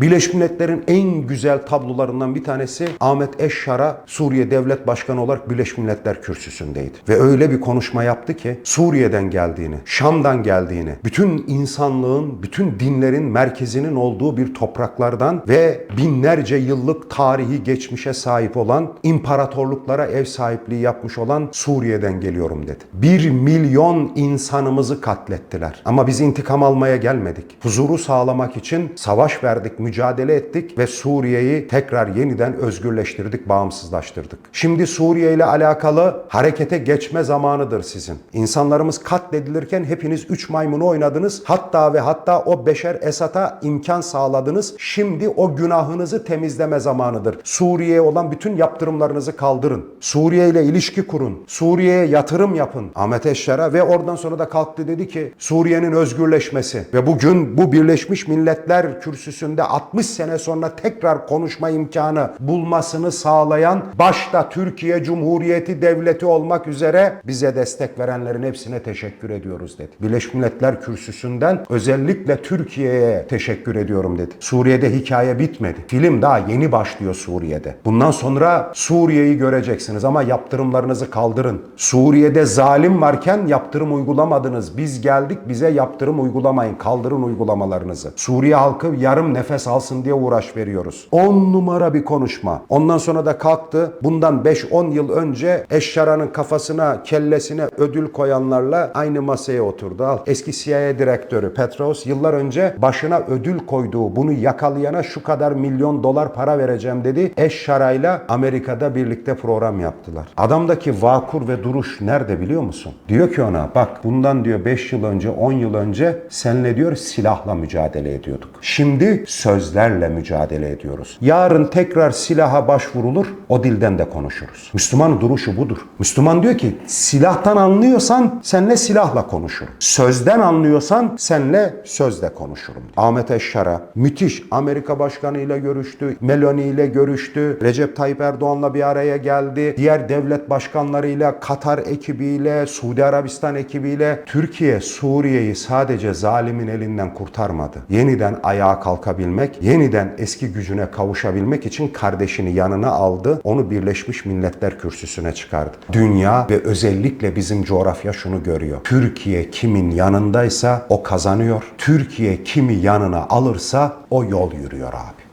Birleşmiş Milletler'in en güzel tablolarından bir tanesi Ahmet Eşşar'a Suriye Devlet Başkanı olarak Birleşmiş Milletler kürsüsündeydi. Ve öyle bir konuşma yaptı ki Suriye'den geldiğini, Şam'dan geldiğini, bütün insanlığın, bütün dinlerin merkezinin olduğu bir topraklardan ve binlerce yıllık tarihi geçmişe sahip olan imparatorluklara ev sahipliği yapmış olan Suriye'den geliyorum dedi. Bir milyon insanımızı katlettiler. Ama biz intikam almaya gelmedik. Huzuru sağlamak için savaş verdik, mücadele ettik ve Suriye'yi tekrar yeniden özgürleştirdik, bağımsızlaştırdık. Şimdi Suriye ile alakalı harekete geçme zamanıdır sizin. İnsanlarımız katledilirken hepiniz üç maymunu oynadınız. Hatta ve hatta o Beşer Esad'a imkan sağladınız. Şimdi o günahınızı temizleme zamanıdır. Suriye'ye olan bütün yaptırımlarınızı kaldırın. Suriye ile ilişki kurun. Suriye'ye yatırım yapın. Ahmet Eşşar'a ve oradan sonra da kalktı dedi ki Suriye'nin özgürleşmesi ve bugün bu Birleşmiş Milletler kürsüsünde 60 sene sonra tekrar konuşma imkanı bulmasını sağlayan başta Türkiye Cumhuriyeti Devleti olmak üzere bize destek verenlerin hepsine teşekkür ediyoruz dedi. Birleşmiş Milletler kürsüsünden özellikle Türkiye'ye teşekkür ediyorum dedi. Suriye'de hikaye bitmedi. Film daha yeni başlıyor Suriye'de. Bundan sonra Suriye'yi göreceksiniz ama yaptırımlarınızı kaldırın. Suriye'de zalim varken yaptırım uygulamadınız. Biz geldik bize yaptırım uygulamayın. Kaldırın uygulamalarınızı. Suriye halkı yarım nefes alsın diye uğraş veriyoruz. 10 numara bir konuşma. Ondan sonra da kalktı. Bundan 5-10 yıl önce Eşşara'nın kafasına, kellesine ödül koyanlarla aynı masaya oturdu. Al. Eski CIA direktörü Petros yıllar önce başına ödül koyduğu bunu yakalayana şu kadar milyon dolar para vereceğim dedi. Eşşara'yla Amerika'da birlikte program yaptılar. Adamdaki vakur ve duruş nerede biliyor musun? Diyor ki ona bak bundan diyor 5 yıl önce 10 yıl önce senle diyor silahla mücadele ediyorduk. Şimdi sözlerle mücadele ediyoruz. Yarın tekrar silaha başvurulur o dilden de konuşuruz. Müslüman duruşu budur. Müslüman diyor ki silahtan anlıyorsan senle silahla konuşurum. Sözden anlıyorsan senle sözle konuşurum. Ahmet Eşşar'a müthiş Amerika Başkanı ile görüştü, Meloni ile görüştü, Recep Tayyip Erdoğan'la bir araya geldi, diğer devlet başkanlarıyla, Katar ekibiyle, Suudi Arabistan ekibiyle Türkiye Suriye'yi sadece zalimin elinden kurtarmadı. Yeniden ayağa kalkabilmek, yeniden eski gücüne kavuşabilmek için kardeşini yanına aldı, onu Birleşmiş Milletler kürsüsüne çıkardı. Dünya ve özellikle bizim coğrafya şunu görüyor. Türkiye kimin yanındaysa o kazanıyor. Türkiye kimi yanına alırsa o yol yürüyor abi.